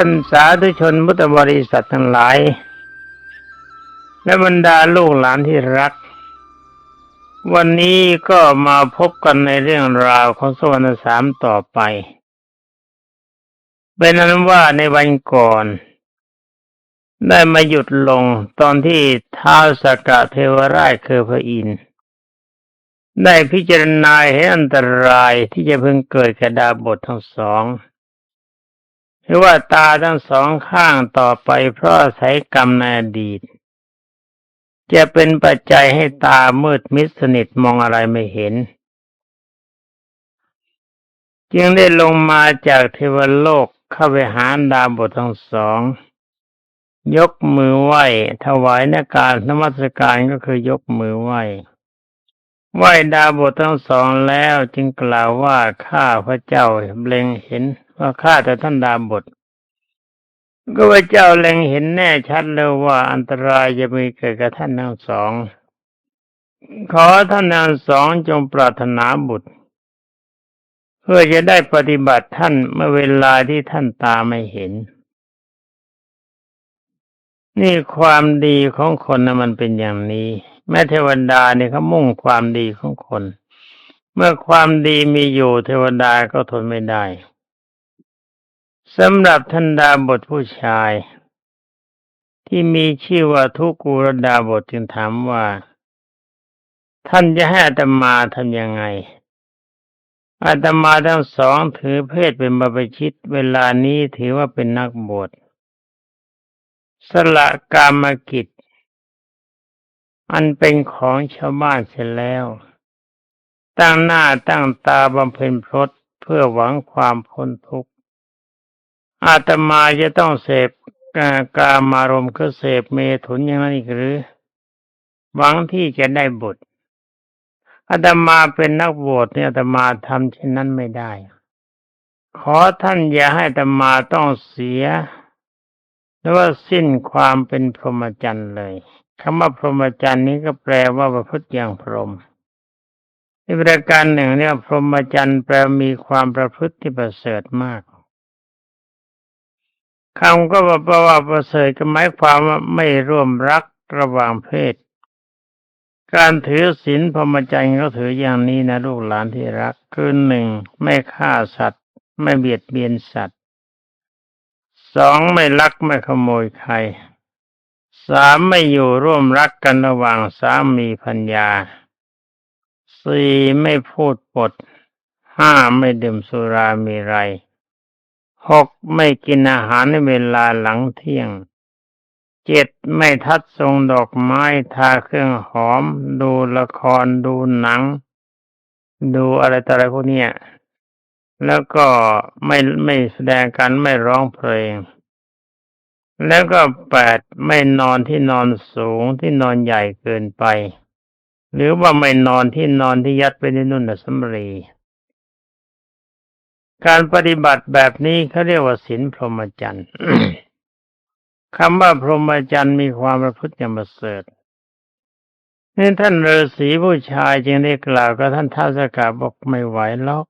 ท่านสาธุชนพุทธบริษัททั้งหลาย และบรรดาลูกหลานที่รัก วันนี้ก็มาพบกันในเรื่องราวของสวรรค์สามต่อไปเป็นนั้นว่าในวันก่อน ได้มาหยุดลงตอนที่ท้าวสกกะเทวราชคือพระอินทร์ได้พิจารณาเห็นอันตรายที่จะเพิ่งเกิดแก่ดาบททั้งสอง หรือว่าตาทั้งสองข้างต่อไปเพราะอาศัยกรรมในอดีต จะเป็นปัจจัยให้ตามืดมิดสนิทมองอะไรไม่เห็น จึงได้ลงมาจากเทวโลกเข้าไปหาดาบททั้งสอง ยกมือไหว้ถวายนาการนมัสการก็คือยกมือไหว้ไหว้ดาบททั้งสองแล้วจึงกล่าวว่าข้าพระเจ้าเล็งเห็น ว่าข้าแต่ท่านดาบทก็พระเจ้าเล็งเห็นแน่ชัดเลยว่าอันตรายจะมีเกิดกับท่านทั้งสอง ขอท่านทั้งสองจงปรารถนาบุตร เพื่อจะได้ปฏิบัติท่านเมื่อเวลาที่ท่านตาไม่เห็น นี่ความดีของคนนะมันเป็นอย่างนี้ แม้เทวดาเนี่ยเขามุ่งความดีของคน เมื่อความดีมีอยู่เทวดาก็ทนไม่ได้ สำหรับท่านดาบทผู้ชาย ที่มีชื่อว่าทุกูรดาบทจึงถามว่า ท่านจะให้อาตมาทำยังไง อาตมาทั้งสองถือเพศเป็นบรรพชิต เวลานี้ถือว่าเป็นนักบวชสละกามกิจ อันเป็นของชาวบ้านเสร็จแล้ว ตั้งหน้าตั้งตาบำเพ็ญพรตเพื่อหวังความพ้นทุกข์ อาตมาจะต้องเสพกากามารมณ์คือเสพเมถุนอย่างนั้นอีกหรือ หวังที่จะได้บุตรอาตมาเป็นนักบวชเนี่ยอาตมาทำเช่นนั้นไม่ได้ ขอท่านอย่าให้อาตมาต้องเสียหรือว่าสิ้นความเป็นพรหมจรรย์เลยคำว่าพรหมจรรย์นี้ก็แปลว่าประพฤติอย่างพรหมอีกประการหนึ่งเนี่ยพรหมจรรย์แปลมีความประพฤติที่ประเสริฐมาก คำก็ว่าแปลว่าประเสริฐก็หมายความว่าไม่ร่วมรักระหว่างเพศ การถือศีลพรหมจรรย์ก็ถืออย่างนี้นะลูกหลานที่รัก คือหนึ่งไม่ฆ่าสัตว์ ไม่เบียดเบียนสัตว์สองไม่ลักไม่ขโมยใครสามไม่อยู่ร่วมรักกันระหว่างสามีพัญญาสี่ไม่พูดปดห้าไม่ดื่มสุรามีไร หกไม่กินอาหารในเวลาหลังเที่ยง เจ็ดไม่ทัดทรงดอกไม้ทาเครื่องหอม ดูละครดูหนัง ดูอะไรต่ออะไรพวกนี้แล้วก็ไม่ไม่แสดงการไม่ร้องเพลง แล้วก็แปดไม่นอนที่นอนสูงที่นอนใหญ่เกินไป หรือว่าไม่นอนที่นอนที่ยัดไปในนุ่นสำรี การปฏิบัติแบบนี้เขาเรียกว่าศีลพรหมจรรย์คำว่าพรหมจรรย์มีความประพฤติอย่างประเสริฐนี่ท่านฤาษีผู้ชายจึงได้กล่าวกับท่านท้าวสกาบอกไม่ไหวแล้ว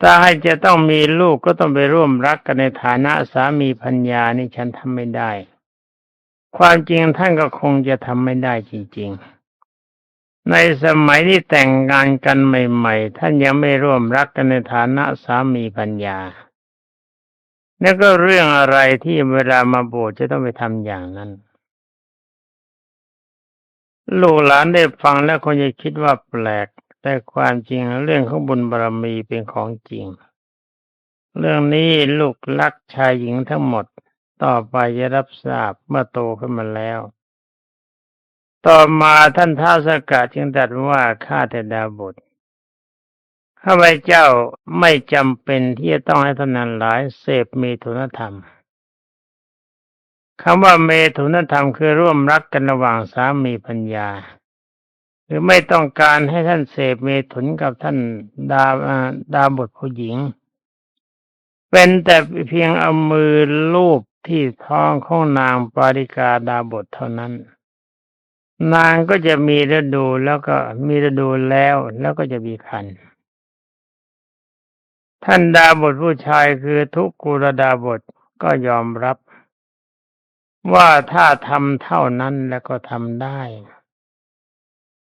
ถ้าให้จะต้องมีลูกก็ต้องไปร่วมรักกันในฐานะสามีพัญญานี่ฉันทำไม่ได้ ความจริงท่านก็คงจะทำไม่ได้จริง ๆ ในสมัยที่แต่งงานกันใหม่ๆ ท่านยังไม่ร่วมรักกันในฐานะสามีพัญญา แล้วก็เรื่องอะไรที่เวลามาบวชจะต้องไปทำอย่างนั้น ลูกหลานได้ฟังแล้วคงจะคิดว่าแปลก แต่ความจริงเรื่องของบุญบารมีเป็นของจริง เรื่องนี้ลูกลักชายหญิงทั้งหมด ต่อไปจะรับทราบเมื่อโตขึ้นมาแล้ว ต่อมาท่านท้าวสกัดจึงตรัสว่าข้าแต่ดาบทข้าพเจ้าไม่จำเป็นที่จะต้องให้ท่านนันหลายเสพเมถุนธรรมคำว่าเมถุนธรรมคือร่วมรักกันระหว่างสามีพัญญา หรือไม่ต้องการให้ท่านเสพเมถุนกับท่านดาดาบทผู้หญิง เป็นแต่เพียงเอามือลูบที่ท้องของนางปาริกาดาบทเท่านั้น นางก็จะมีฤดูแล้วก็มีฤดูแล้วแล้วก็จะมีคัน ท่านดาบทผู้ชายคือทุกกุรดาบทก็ยอมรับ ว่าถ้าทำเท่านั้นแล้วก็ทำได้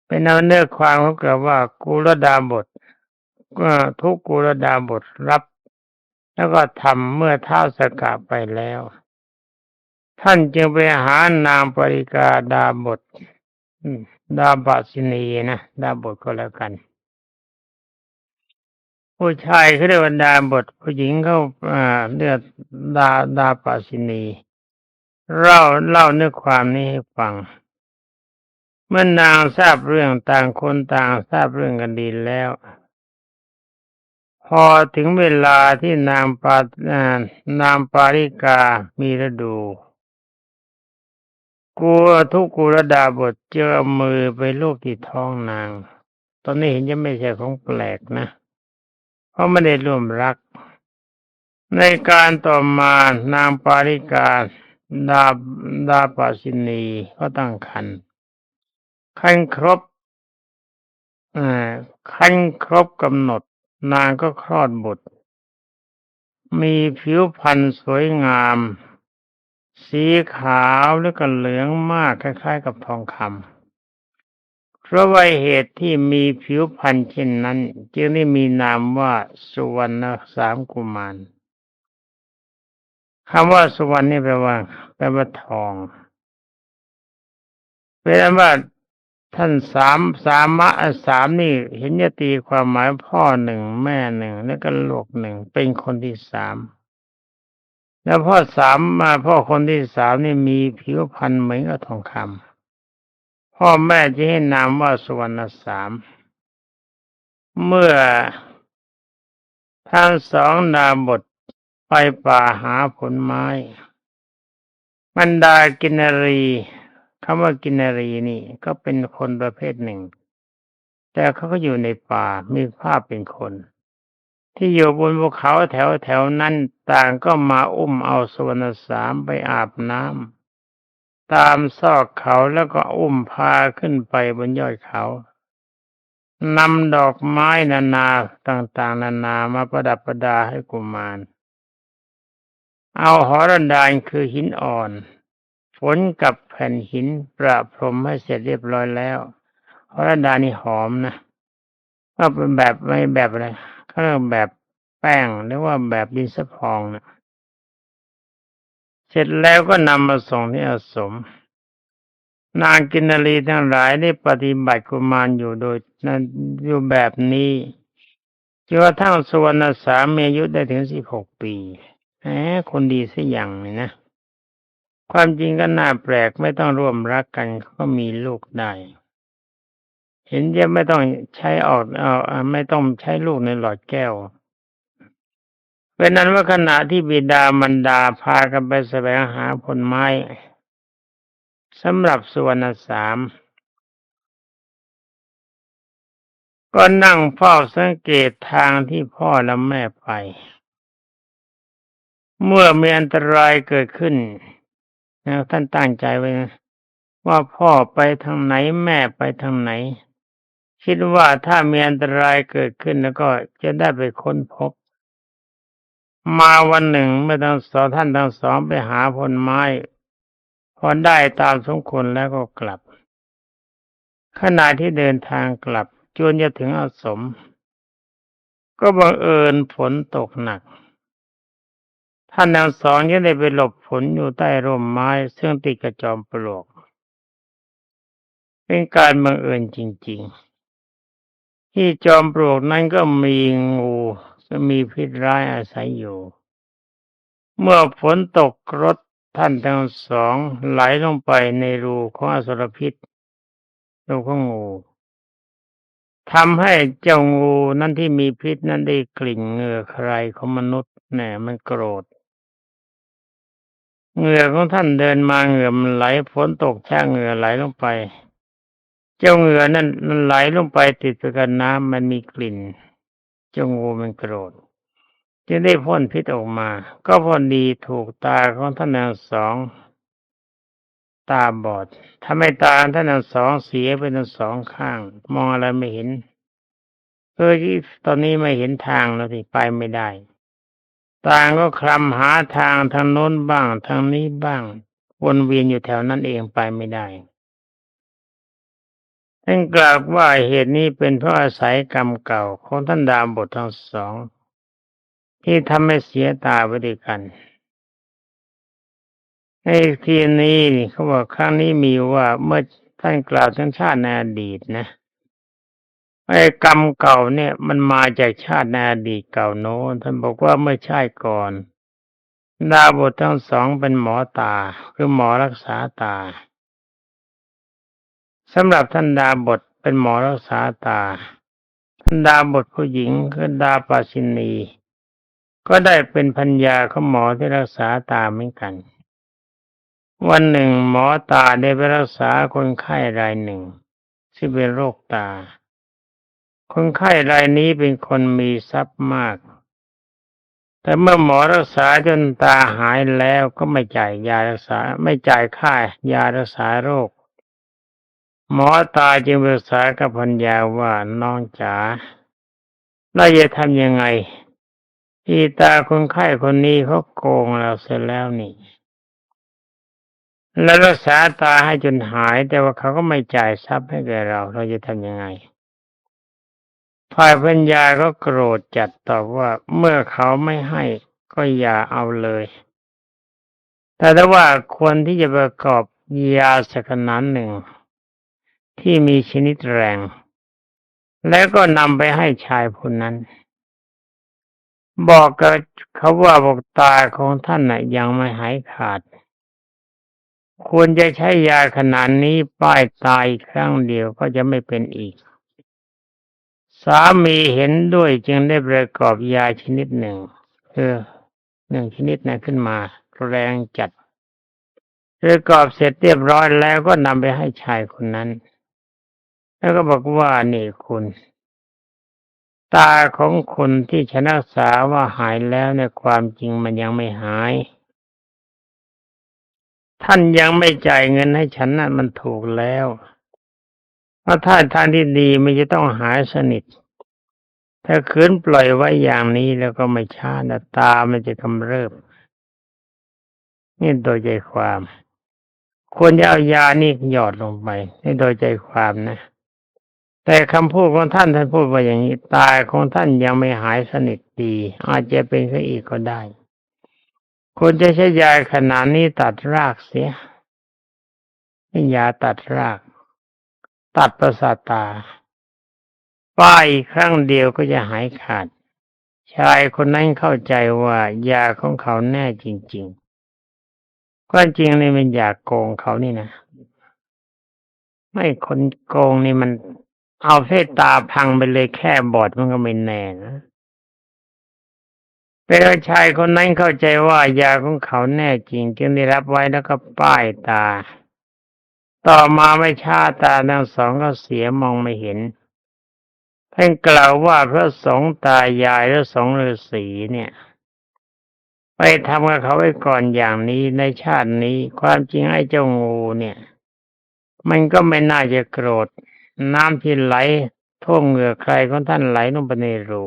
เป็นเอาเนื้อความเขาเกิดว่ากุลดาบทก็ทุกกุลดาบทรับ แล้วก็ทำเมื่อเท้าสกาไปแล้ว ท่านจึงไปหานางปริกาดาบท อืมดาบสินีนะดาบทก็แล้วกัน ผู้ชายเขาเรียกว่าดาบทผู้หญิงเขาเรียกดาดาปาสินีเล่าเล่าเนื้อความนี้ให้ฟัง เมื่อนางทราบเรื่องต่างคนต่างทราบเรื่องกันดีแล้ว พอถึงเวลาที่นางปาอ่านางปาริกามีฤดู กลัวทุกกุรดาบทเจอมือไปลูกที่ท้องนาง ตอนนี้เห็นจะไม่ใช่ของแปลกนะ เพราะไม่ได้ร่วมรัก ในการต่อมานางปาริกาดาดาปาสินีก็ตั้งคันคันครบอคันครบกำหนด นางก็คลอดบุตร มีผิวพรรณสวยงาม สีขาวแล้วก็เหลืองมากคล้าย ๆ กับทองคำเพราะว่าเหตุที่มีผิวพรรณเช่นนั้น จึงได้มีนามว่าสุวรรณสามกุมารคำว่าสุวรรณนี่แปลว่าแปลว่าทองเป็นว่าท่านสามสามะสามนี่ เห็นจะตีความหมายพ่อหนึ่งแม่หนึ่งแล้วก็ลูกหนึ่งเป็นคนที่สาม แล้วพ่อสามมาพ่อคนที่สามนี่มีผิวพรรณเหมือนกับทองคำพ่อแม่จะให้นามว่าสุวรรณสาม เมื่อทั้งสองดาบทไปป่าหาผลไม้บรรดากินรีคำว่ากินรีนี่ ก็เป็นคนประเภทหนึ่ง แต่เขาก็อยู่ในป่ามีภาพเป็นคน ที่อยู่บนภูเขาแถวแถวนั้นต่างก็มาอุ้มเอาสวรรณสามไปอาบน้ำตามซอกเขาแล้วก็อุ้มพาขึ้นไปบนยอดเขานำดอกไม้นานาต่างๆ นานามาประดับประดาให้กุมาร เอาหอรันดานคือหินอ่อนฝนกับแผ่นหินประพรมให้เสร็จเรียบร้อยแล้วหอรันดานนี่หอมนะก็เป็นแบบไม่แบบอะไร เขาเรียกแบบแป้งหรือว่าแบบดินสะพองนะเสร็จแล้วก็นำมาส่งที่อาสม นางกินรีทั้งหลายได้ปฏิบัติกุมารอยู่โดยนั้นอยู่แบบนี้จนกระทั่งสวรรณสามีอายุได้ถึงสิบหกปีแหมคนดีสัอย่างนี่นะ ความจริงก็น่าแปลกไม่ต้องร่วมรักกันก็มีลูกได้ เห็นจะไม่ต้องใช้ออกเอาไม่ต้องใช้ลูกในหลอดแก้วเป็นนั้นว่าขณะที่บิดามันดาพากันไปแสวงหาผลไม้สำหรับสวรรณสาม ก็นั่งเฝ้าสังเกตทางที่พ่อและแม่ไป เมื่อมีอันตรายเกิดขึ้นนะท่านตั้งใจไว้นะว่าพ่อไปทางไหนแม่ไปทางไหน คิดว่าถ้ามีอันตรายเกิดขึ้นแล้วก็จะได้ไปค้นพบ มาวันหนึ่งเมื่อทั้งสองท่านทั้งสองไปหาผลไม้พอได้ตามสมควรแล้วก็กลับ ขณะที่เดินทางกลับจนจะถึงอาสม ก็บังเอิญฝนตกหนัก ท่านทั้งสองยังได้ไปหลบฝนอยู่ใต้ร่มไม้ ซึ่งติดกระจอมปลวก เป็นการบังเอิญจริง ๆ ที่จอมปลวกนั้นก็มีงูมีพิษร้ายอาศัยอยู่ เมื่อฝนตกรถท่านทั้งสองไหลลงไปในรูของอสรพิษรูของงูทำให้เจ้างูนั้นที่มีพิษนั้นได้กลิ่นเหงื่อใครของมนุษย์แน่มันโกรธเหงื่อของท่านเดินมาเหงื่อมันไหลฝนตกแช่เหงื่อไหลลงไป เจ้าเหงื่อนั้นมันไหลลงไปติดกับน้ำมันมีกลิ่น เจ้างูมันโกรธจึงได้พ่นพิษออกมา ก็พอดีถูกตาของท่านทั้งสอง ตาบอดทำให้ตาท่านทั้งสองเสียไปทั้งสองข้าง มองอะไรไม่เห็นเออที่ตอนนี้ไม่เห็นทางแล้วที่ไปไม่ได้ ต่างก็คลำหาทางทางโน้นบ้าง ทางนี้บ้าง วนเวียนอยู่แถวนั้นเองไปไม่ได้ ท่านกล่าวว่าเหตุนี้เป็นเพราะอาศัยกรรมเก่าของท่านดาบททั้งสอง ที่ทำให้เสียตาไปด้วยกันในทีนี้เขาบอกครั้งนี้มีว่าเมื่อท่านกล่าวถึงชาติในอดีตนะไอ้กรรมเก่าเนี่ย มันมาจากชาติในอดีตเก่าโน้นท่านบอกว่าเมื่อชาติก่อน ดาบททั้งสองเป็นหมอตา คือหมอรักษาตา สำหรับท่านดาบทเป็นหมอรักษาตา ท่านดาบทผู้หญิงคือดาปาชินี ก็ได้เป็นพัญญาของหมอที่รักษาตาเหมือนกัน วันหนึ่งหมอตาได้ไปรักษาคนไข้รายหนึ่งที่เป็นโรคตา คนไข้รายนี้เป็นคนมีทรัพย์มาก แต่เมื่อหมอรักษาจนตาหายแล้วก็ไม่จ่ายยารักษาไม่จ่ายค่ายารักษาโรค หมอตาจึงปรึกษากับพัญญาว่าน้องจ๋าเราจะทำยังไง ที่ตาคนไข้คนนี้เขาโกงเราเสร็จแล้วนี่ แล้วรักษาตาให้จนหาย แต่ว่าเขาก็ไม่จ่ายทรัพย์ให้แกเรา เราจะทำยังไงฝ่ายพัญญาก็โกรธจัดตอบว่าเมื่อเขาไม่ให้ก็อย่าเอาเลย แต่ถ้าว่าควรที่จะประกอบยาสักนั้นหนึ่ง ที่มีชนิดแรง แล้วก็นำไปให้ชายคนนั้น บอกกับเขาว่าบอกตาของท่านน่ะยังไม่หายขาด ควรจะใช้ยาขนาดนี้ป้ายตายครั้งเดียวก็จะไม่เป็นอีก สามีเห็นด้วยจึงได้ประกอบยาชนิดหนึ่งคือหนึ่งชนิดนั้นขึ้นมา แรงจัดประกอบเสร็จเรียบร้อยแล้วก็นำไปให้ชายคนนั้น แล้วก็บอกว่านี่คุณ ตาของคนที่ชนะสาว่าหายแล้วในความจริงมันยังไม่หาย ท่านยังไม่จ่ายเงินให้ฉันนั่นมันถูกแล้วเพราะถ้าทางที่ดีมันจะต้องหายสนิท ถ้าคืนปล่อยไว้อย่างนี้แล้วก็ไม่ช้านะตามันจะกำเริบนี่โดยใจความควรจะเอายานี่หยอดลงไปนี่โดยใจความนะ แต่คำพูดของท่านท่านพูดว่าอย่างนี้ ตายของท่านยังไม่หายสนิทดี อาจจะเป็นแค่อีกก็ได้คุณจะใช้ยาขนาดนี้ตัดรากเสียนี่ยาตัดราก ตัดประสาตา ป้ายครั้งเดียวก็จะหายขาด ชายคนนั้นเข้าใจว่ายาของเขาแน่จริงๆความจริงนี่เป็นยาโกงเขานี่นะ ไม่คนโกงนี่มัน เอาเส้ตาพังไปเลยแค่บอดมันก็ไม่แน่นะเป็นชายคนนั้นเข้าใจว่ายาของเขาแน่จริง จึงได้รับไว้แล้วก็ป้ายตา ต่อมาไม่ชาตาทั้งสองก็เสียมองไม่เห็นท่านกล่าวว่าพระสงฆ์ตายายและสงฆ์ฤาษีเนี่ย ไปทำกับเขาไว้ก่อนอย่างนี้ในชาตินี้ ความจริงไอ้เจ้างูเนี่ย มันก็ไม่น่าจะโกรธ น้ำที่ไหลท่วมเหงื่อใครของท่านไหลลงไปในรู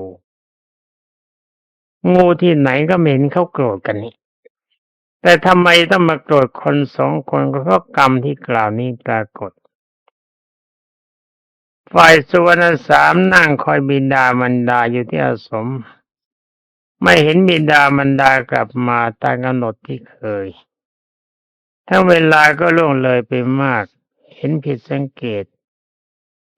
งูที่ไหนก็เห็นเขาโกรธกันนี่แต่ทำไมต้องมาโกรธคนสองคนก็เพราะกรรมที่กล่าวนี้ปรากฏ ฝ่ายสุวรรณสามนั่งคอยบินดามันดาอยู่ที่อาสม ไม่เห็นบินดามันดากลับมาตามกำหนดที่เคย ทั้งเวลาก็ล่วงเลยไปมาก เห็นผิดสังเกต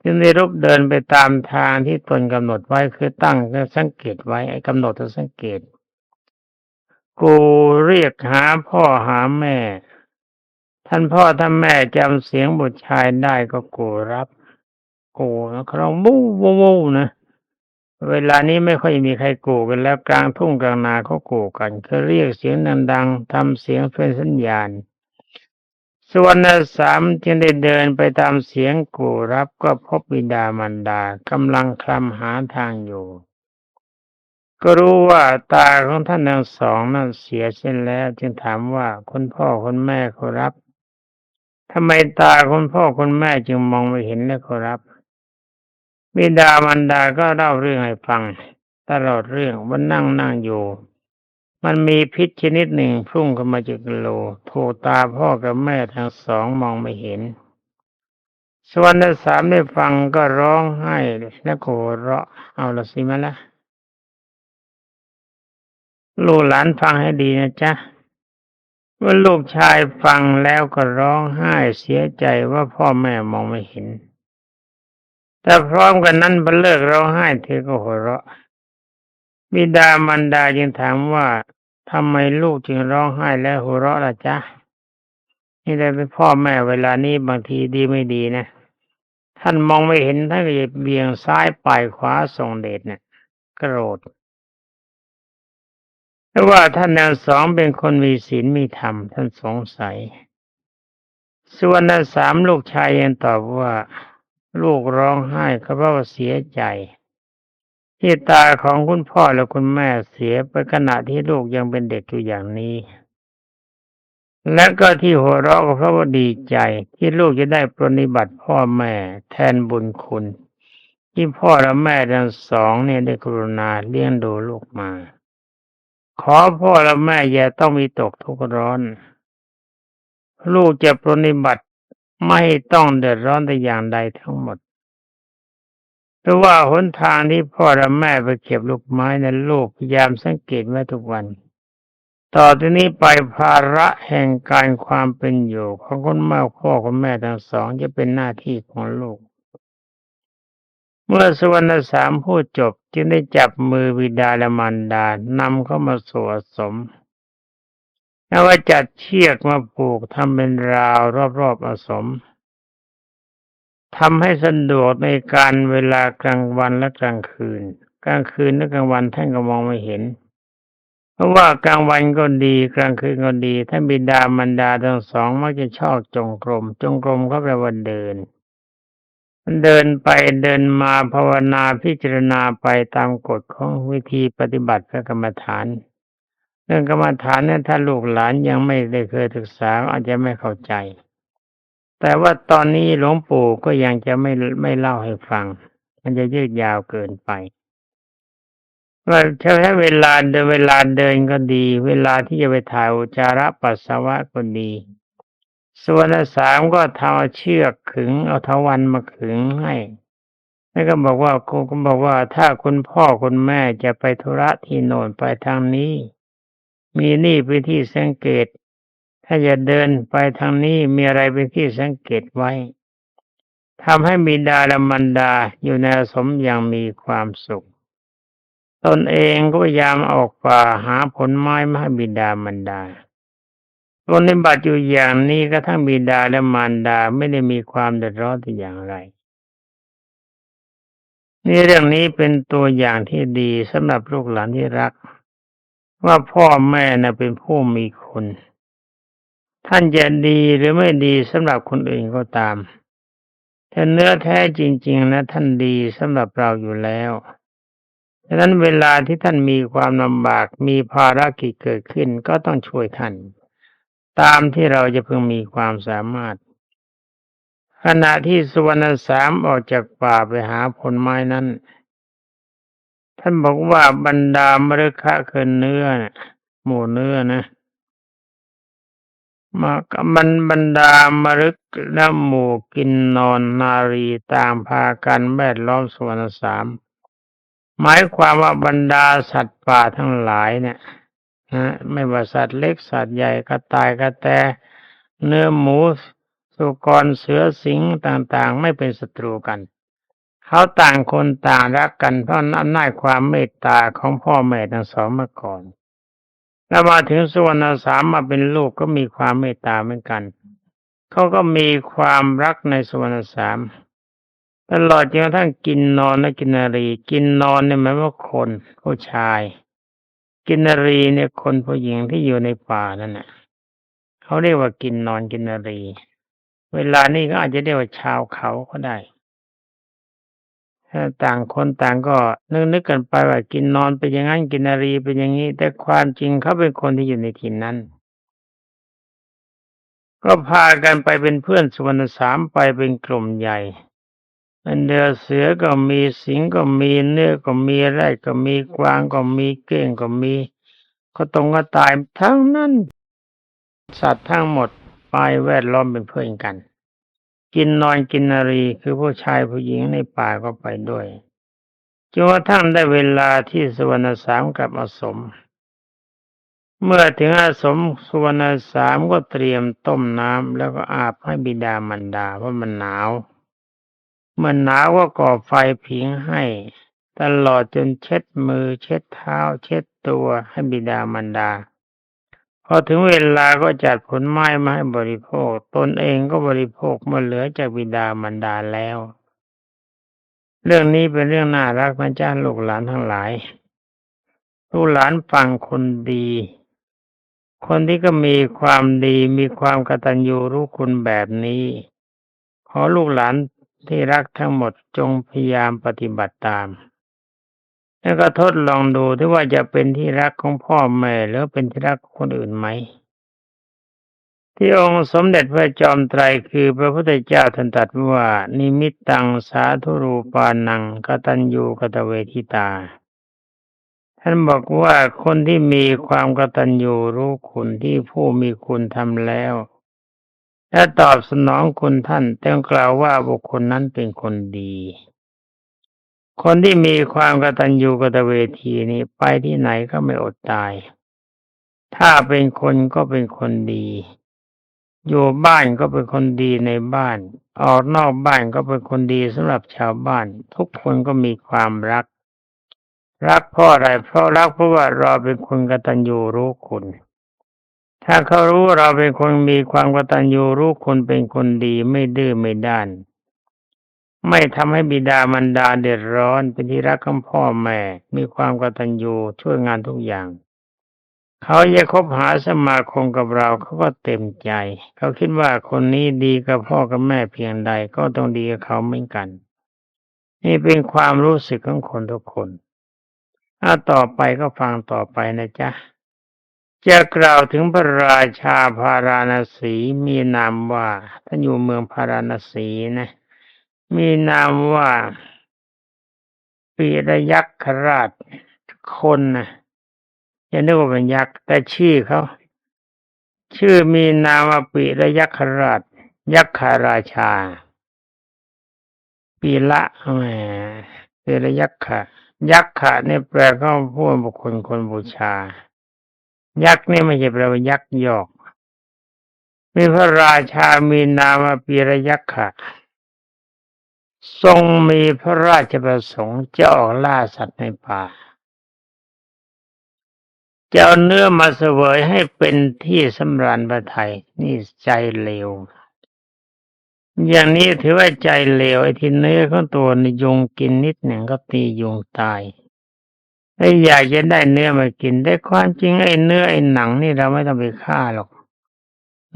จึงได้รุกเดินไปตามทางที่ตนกำหนดไว้คือตั้งสังเกตไว้ไอ้กำหนดสังเกต กูเรียกหาพ่อหาแม่ ท่านพ่อท่านแม่จำเสียงบุตรชายได้ก็กูรับกูนะเขาบู้วู้นะเวลานี้ไม่ค่อยมีใครกูกันแล้วกลางทุ่งกลางนาเขากูกันเขาเรียกเสียงดังๆทำเสียงเป็นสัญญาณ ส่วนสามจึงได้เดินไปตามเสียงกูรับก็พบบิดามันดากำลังคลำหาทางอยู่ ก็รู้ว่าตาของท่านทั้งสองนั้นเสียเส้นแล้ว จึงถามว่าคุณพ่อคุณแม่เขารับทำไมตาคุณพ่อคุณแม่จึงมองไม่เห็นและเขารับ บิดามันดาก็เล่าเรื่องให้ฟัง ตลอดเรื่องว่านั่งนั่งอยู่ มันมีพิษชนิดหนึ่งพุ่งเข้ามาจากโลถูกตาพ่อกับแม่ทั้งสองมองไม่เห็น ส่วนที่สามได้ฟังก็ร้องไห้และโกเราะเอาละสิมาละลูกหลานฟังให้ดีนะจ๊ะเมื่อลูกชายฟังแล้วก็ร้องไห้เสียใจว่าพ่อแม่มองไม่เห็น แต่พร้อมกันนั้นพอเลิกร้องไห้เธอก็หัวเราะ บิดามันดาจึงถามว่าทำไมลูกจึงร้องไห้และหัวเราะล่ะจ๊ะ นี่ได้เป็นพ่อแม่เวลานี้บางทีดีไม่ดีนะ ท่านมองไม่เห็นท่านก็จะเบี่ยงซ้ายปลายขวาส่งเดชเนี่ยโกรธเพราะว่าท่านทั้งสองเป็นคนมีศีลมีธรรม ท่านสงสัย ส่วนนั้นสามลูกชายยังตอบว่า ลูกร้องไห้ก็เพราะว่าเสียใจ ที่ตาของคุณพ่อและคุณแม่เสียไปขณะที่ลูกยังเป็นเด็กอยู่อย่างนี้ และก็ที่หัวเราะก็เพราะว่าดีใจที่ลูกจะได้ปรนิบัติพ่อแม่แทนบุญคุณ ที่พ่อและแม่ทั้งสองเนี่ยได้กรุณาเลี้ยงดูลูกมา ขอพ่อและแม่อย่าต้องมีตกทุกข์ร้อน ลูกจะปรนิบัติไม่ต้องเดือดร้อนแต่อย่างใดทั้งหมด เพราะว่าหนทางที่พ่อและแม่ไปเก็บลูกไม้นั้นลูกพยายามสังเกตไว้ทุกวัน ต่อที่นี้ไปภาระแห่งการความเป็นอยู่ของคนแม่พ่อคุณแม่ทั้งสองจะเป็นหน้าที่ของลูก เมื่อสวรรณสามพูดจบจึงได้จับมือวิดาและมารดานำเข้ามาสวดสมแล้วว่าจัดเชือกมาผูกทำเป็นราวรอบๆอาสม ทำให้สะดวกในการเวลากลางวันและกลางคืน กลางคืนและกลางวันท่านก็มองไม่เห็น เพราะว่ากลางวันก็ดีกลางคืนก็ดีท่านบิดามารดาทั้งสองมักจะชอบจงกรม จงกรมก็แปลว่าเดิน เดินไปเดินมาภาวนาพิจารณาไปตามกฎของวิธีปฏิบัติพระกรรมฐาน เรื่องกรรมฐานเนี่ยถ้าลูกหลานยังไม่ได้เคยศึกษาอาจจะไม่เข้าใจ แต่ว่าตอนนี้หลวงปู่ก็ยังจะไม่ไม่เล่าให้ฟัง มันจะยืดยาวเกินไปว่าใช้เวลาเดินเวลาเดินก็ดี เวลาที่จะไปถ่ายอุจจาระปัสสาวะก็ดี ส่วนที่สามก็ทำเอาเชือกขึง เอาทวันมาขึงให้แล้วก็บอกว่ากูก็บอกว่าถ้าคุณพ่อคุณแม่จะไปธุระที่โน่นไปทางนี้ มีนี่เป็นที่สังเกต ถ้าจะเดินไปทางนี้มีอะไรเป็นที่สังเกตไว้ทำให้บิดาและมารดาอยู่ในสมอย่างมีความสุข ตนเองก็พยายามออกป่าหาผลไม้มาให้บิดามารดาปฏิบัติอยู่อย่างนี้ก็ทั้งบิดาและมารดาไม่ได้มีความเดือดร้อนแต่อย่างไร นี่เรื่องนี้เป็นตัวอย่างที่ดีสำหรับลูกหลานที่รัก ว่าพ่อแม่น่ะเป็นผู้มีคุณ ท่านจะดีหรือไม่ดีสำหรับคนอื่นก็ตาม แต่เนื้อแท้จริง ๆ นะ ท่านดีสำหรับเราอยู่แล้วดังนั้นเวลาที่ท่านมีความลำบากมีภารกิจเกิดขึ้นก็ต้องช่วยท่าน ตามที่เราจะเพิ่งมีความสามารถ ขณะที่สุวรรณสามออกจากป่าไปหาผลไม้นั้น ท่านบอกว่าบรรดามฤคะคือเนื้อหมูเนื้อนะ มากบันบรรดามฤกและหมู่กินนอนนารีต่างพากันแวดล้อมสวรรณสาม หมายความว่าบรรดาสัตว์ป่าทั้งหลายเนี่ยนะไม่ว่าสัตว์เล็กสัตว์ใหญ่กระต่ายกระแต เนื้อหมู สุกรเสือสิงห์ต่างๆ ไม่เป็นศัตรูกัน เขาต่างคนต่างรักกันเพราะอำนาจความเมตตาของพ่อแม่ทั้งสองมาก่อน แล้วมาถึงสุวรรณสามมาเป็นลูกก็มีความเมตตาเหมือนกันเขาก็มีความรักในสุวรรณสามตลอดจนกระทั่งกินนอนและกินนารี กินนอนเนี่ยหมายว่าคนผู้ชาย กินนารีเนี่ยคนผู้หญิงที่อยู่ในป่านั่นน่ะเขาเรียกว่ากินนอนกินนารี เวลานี้ก็อาจจะเรียกว่าชาวเขาก็ได้ ถ้าต่างคนต่างก็นึกนึกกันไปว่ากินนอนเป็นอย่างนั้นกินนารีเป็นอย่างนี้ แต่ความจริงเขาเป็นคนที่อยู่ในถิ่นนั้น ก็พากันไปเป็นเพื่อนสุวรรณสามไปเป็นกลุ่มใหญ่เป็นเดือเสือก็มีสิงก็มีเนื้อก็มีไร่ก็มีกวางก็มีเก้งก็มีก็ตรงก็ตายทั้งนั้น สัตว์ทั้งหมดไปแวดล้อมเป็นเพื่อนกัน กินนอนกินนารีคือผู้ชายผู้หญิงในป่าก็ไปด้วยจนกระทั่งได้เวลาที่สุวรรณสามกลับมาสม เมื่อถึงอาสมสุวรรณสามก็เตรียมต้มน้ำแล้วก็อาบให้บิดามารดาเพราะมันหนาวเมื่อหนาวก็ก่อไฟผิงให้ ตลอดจนเช็ดมือ เช็ดเท้า เช็ดตัวให้บิดามารดา อถึงเวลาก็จัดผลไม้มาให้บริโภค ตนเองก็บริโภคเมื่อเหลือจากบิดามารดาแล้ว เรื่องนี้เป็นเรื่องน่ารักนะจ้าลูกหลานทั้งหลาย ลูกหลานฟังคนดี คนที่ก็มีความดีมีความกตัญญูรู้คุณแบบนี้ ขอลูกหลานที่รักทั้งหมดจงพยายามปฏิบัติตาม แล้วก็ทดลองดูที่ว่าจะเป็นที่รักของพ่อแม่หรือเป็นที่รักของคนอื่นไหม ที่องค์สมเด็จพระจอมไตรคือพระพุทธเจ้าท่านตรัสว่า นิมิตตังสาธุรูปานังกตัญญูกตเวทิตา ท่านบอกว่าคนที่มีความกตัญญูรู้คุณที่ผู้มีคุณทำแล้ว และตอบสนองคุณท่านต้องกล่าวว่าบุคคลนั้นเป็นคนดี คนที่มีความกตัญญูกตเวทีนี้ไปที่ไหนก็ไม่อดตาย ถ้าเป็นคนก็เป็นคนดี อยู่บ้านก็เป็นคนดีในบ้าน ออกนอกบ้านก็เป็นคนดีสำหรับชาวบ้าน ทุกคนก็มีความรัก รักเพราะอะไร เพราะรักเพราะว่าเราเป็นคนกตัญญูรู้คุณ ถ้าเขารู้เราเป็นคนมีความกตัญญูรู้คุณเป็นคนดีไม่ดื้อไม่ด้าน ไม่ทำให้บิดามารดาเดือดร้อน เป็นที่รักของพ่อแม่ มีความกตัญญูช่วยงานทุกอย่าง เขาจะคบหาสมาคมกับเราเขาก็เต็มใจ เขาคิดว่าคนนี้ดีกับพ่อกับแม่เพียงใดก็ต้องดีกับเขาเหมือนกัน นี่เป็นความรู้สึกของคนทุกคนถ้าต่อไปก็ฟังต่อไปนะจ๊ะจะกล่าวถึงพระราชาพาราณสีมีนามว่าท่านอยู่เมืองพาราณสีนะ มีนามว่าปีระยักษราชคนนะอย่านึกว่าเป็นยักษ์แต่ชื่อเขาชื่อมีนามว่าปีระยักษราช ยักษ์าราชา ปีละแหมปีระยักษ์ยักษ์ขะนี่ยแปลก็ผู้บุคคลคนบูชา ยักษ์นี่ไม่ใช่แปลว่ายักษ์ยอก มีพระราชามีนามว่าปีระยักษ์ ทรงมีพระราชประสงค์จะออกล่าสัตว์ในป่าจะเอาเนื้อมาเสวยให้เป็นที่สำราญพระไทยนี่ใจเลว อย่างนี้ถือว่าใจเลวไอ้ที่เนื้อของตัวนยุงกินนิดหนึ่งก็ตียุงตายไอ้อยากจะได้เนื้อมากินได้ความจริงไอ้เนื้อไอ้หนังนี่เราไม่ต้องไปฆ่าหรอก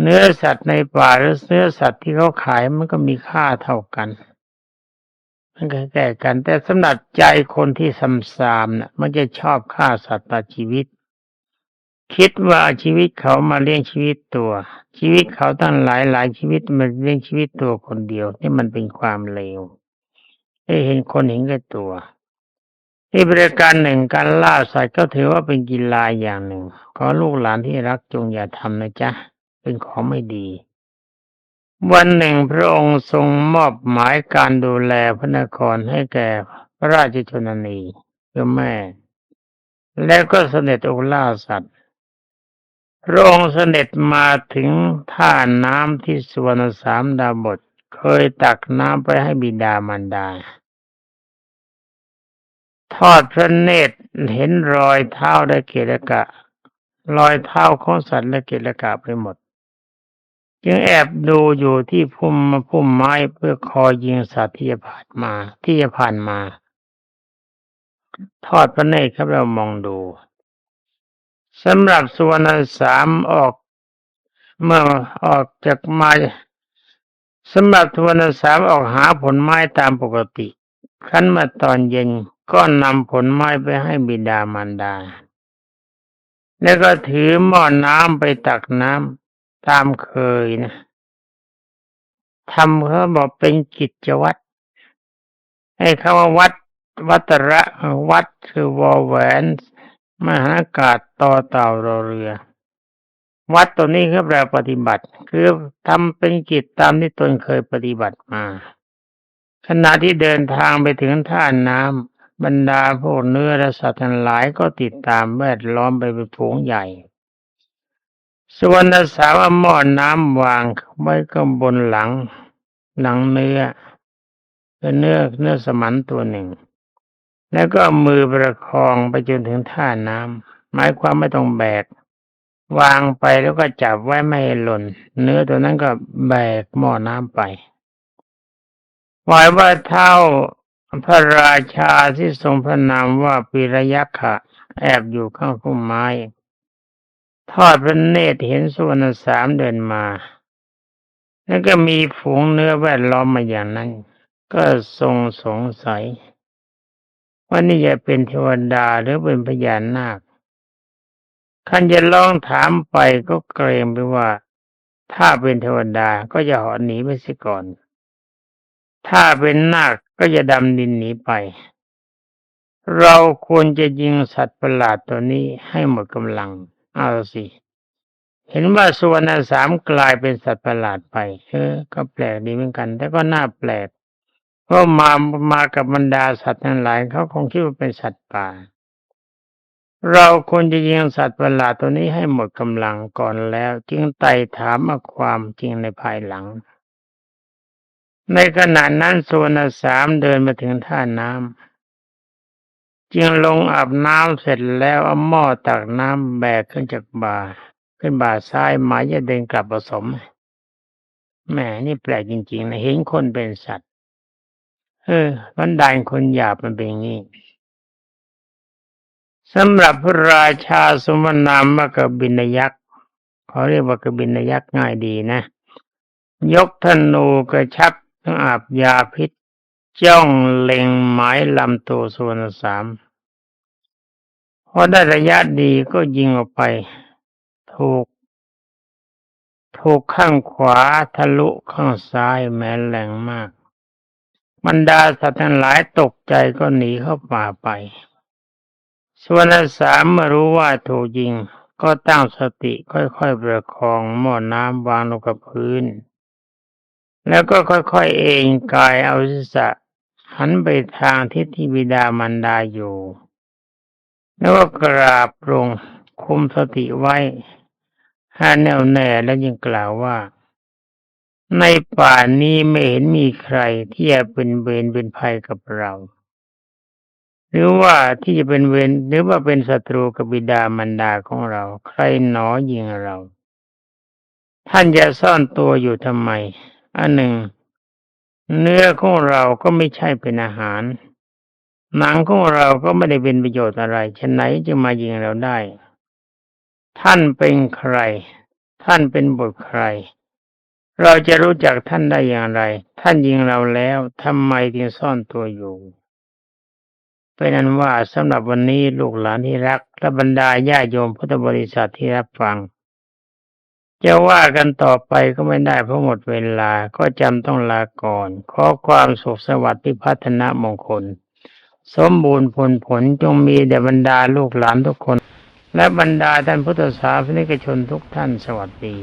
เนื้อสัตว์ในป่าหรือเนื้อสัตว์ที่เขาขายมันก็มีค่าเท่ากัน มันก็แก่กัน แต่สำหรับใจคนที่ซ้ำซามน่ะ มันจะชอบฆ่าสัตว์ตัดชีวิต คิดว่าชีวิตเขามาเลี้ยงชีวิตตัว ชีวิตเขาตั้งหลายหลายชีวิตมันเลี้ยงชีวิตตัวคนเดียวนี่มันเป็นความเลวให้เห็นคนเห็นแก่ตัวอีกประการหนึ่งการล่าสัตว์ก็ถือว่าเป็นกีฬาอย่างหนึ่ง ขอลูกหลานที่รักจงอย่าทำนะจ๊ะ เป็นของไม่ดี วันหนึ่งพระองค์ทรงมอบหมายการดูแลพระนครให้แก่พระราชชนนีคือแม่ แล้วก็เสด็จออกล่าสัตว์ พระองค์เสด็จมาถึงท่าน้ำที่สวนสามดาบทเคยตักน้ำไปให้บิดามารดา ทอดพระเนตรเห็นรอยเท้าและเกลกะ รอยเท้าของสัตว์และเกลกะไปหมด จึงแอบดูอยู่ที่พุ่มพุ่มไม้เพื่อคอยยิงสัตว์ที่จะผ่านมา ที่จะผ่านมา ทอดพระเนตรครับเรามองดูสำหรับสุวรรณสามออก เมื่อออกจากมาสำหรับสุวรรณสามออกหาผลไม้ตามปกติขั้นมาตอนเย็นก็นำผลไม้ไปให้บิดามารดา แล้วก็ถือหม้อน้ำไปตักน้ำ ตามเคยนะทำเขาบอกเป็นกิจวัตรให้คำว่าวัด วัตระวัดคือวอแหวนมหากาศต่อเต่ารอเรือ วัดตัวนี้คือแปลปฏิบัติ คือทำเป็นกิจตามที่ตนเคยปฏิบัติมา ขณะที่เดินทางไปถึงท่าน้ำบรรดาพวกเนื้อและสัตว์ทั้งหลายก็ติดตามแวดล้อมไปเป็นฝูงใหญ่ ส่วนสาวหม้อน้ำวางไว้ก็บนหลัง หลังเนื้อเป็นเนื้อเนื้อสมันตัวหนึ่ง แล้วก็มือประคองไปจนถึงท่าน้ำหมายความไม่ต้องแบก วางไปแล้วก็จับไว้ไม่หล่น เนื้อตัวนั้นก็แบกหม้อน้ำไปหมายว่าเท่าพระราชาที่ทรงพระนามว่าปิรยักขะแอบอยู่ข้างพุ่มไม้ ทอดพระเนตรเห็นสุวรรณสามเดินมา แล้วก็มีฝูงเนื้อแวดล้อมมาอย่างนั้น ก็ทรงสงสัย ว่านี่จะเป็นเทวดาหรือเป็นพญานาคขันจะลองถามไปก็เกรงไปว่า ถ้าเป็นเทวดาก็จะหาะหนีไปเสียก่อน ถ้าเป็นนาคก็จะดำดินหนีไป เราควรจะยิงสัตว์ประหลาดตัวนี้ให้หมดกำลัง เอาสิเห็นว่าสุวรรณสามกลายเป็นสัตว์ประหลาดไปเออ ก็แปลกดีเหมือนกัน แต่ก็น่าแปลกเพราะมามากับบรรดาสัตว์ทั้งหลายเขาคงคิดว่าเป็นสัตว์ป่า เราควรจะยิงสัตว์ประหลาดตัวนี้ให้หมดกำลังก่อนแล้ว จึงไต่ถามมาความจริงในภายหลัง ในขณะนั้นสุวรรณสามเดินมาถึงท่าน้ำ จึงลงอาบน้ำเสร็จแล้วเอาหม้อตักน้ำแบกขึ้นจากบ่า ขึ้นบ่าซ้ายหมายจะเดินกลับผสมแหมนี่แปลกจริงๆนะเห็นคนเป็นสัตว์ เออบันดาลคนหยาบมันเป็นอย่างนี้สำหรับพระราชาสมนามมกบินยักษ์เขาเรียกว่ากบินยักษ์ง่ายดีนะ ยกธนูกระชับทั้งอาบยาพิษ จ้องเล็งหมายลำตัวส่วนสาม พอได้ระยะดีก็ยิงออกไป ถูก ถูกข้างขวาทะลุข้างซ้ายแม้แรงมาก บรรดาสัตว์ทั้งหลายตกใจก็หนีเข้าป่าไป ส่วนสามเมื่อรู้ว่าถูกยิง ก็ตั้งสติค่อยๆประคองหม้อน้ำวางลงกับพื้น แล้วก็ค่อยๆเองกายเอาศีรษะหันไปทางทิศที่บิดามารดาอยู่ แล้วก็กราบลงคุมสติไว้ห้แน่วแน่แล้วยังกล่าวว่า ในป่านี้ไม่เห็นมีใครที่จะเป็นเวรเป็นภัยกับเรา หรือว่าที่จะเป็นเวรหรือว่าเป็นศัตรูกับบิดามารดาของเรา ใครหนอยิงเรา ท่านจะซ่อนตัวอยู่ทำไม อันหนึ่ง เนื้อของเราก็ไม่ใช่เป็นอาหาร หนังของเราก็ไม่ได้เป็นประโยชน์อะไรฉะไหนจะมายิงเราได้ ท่านเป็นใคร ท่านเป็นบุตรใคร เราจะรู้จักท่านได้อย่างไร ท่านยิงเราแล้วทำไมจึงซ่อนตัวอยู่เป็นนั้นว่าสำหรับวันนี้ลูกหลานที่รักและบรรดาญาโยมพุทธบริษัทที่รับฟัง จะว่ากันต่อไปก็ไม่ได้เพราะหมดเวลาก็จำต้องลาก่อน ขอความสุขสวัสดิ์พิพัฒนมงคล สมบูรณ์ผลผลจงมีแด่บรรดาลูกหลานทุกคน และบรรดาท่านพุทธศาสนิกชนทุกท่านสวัสดี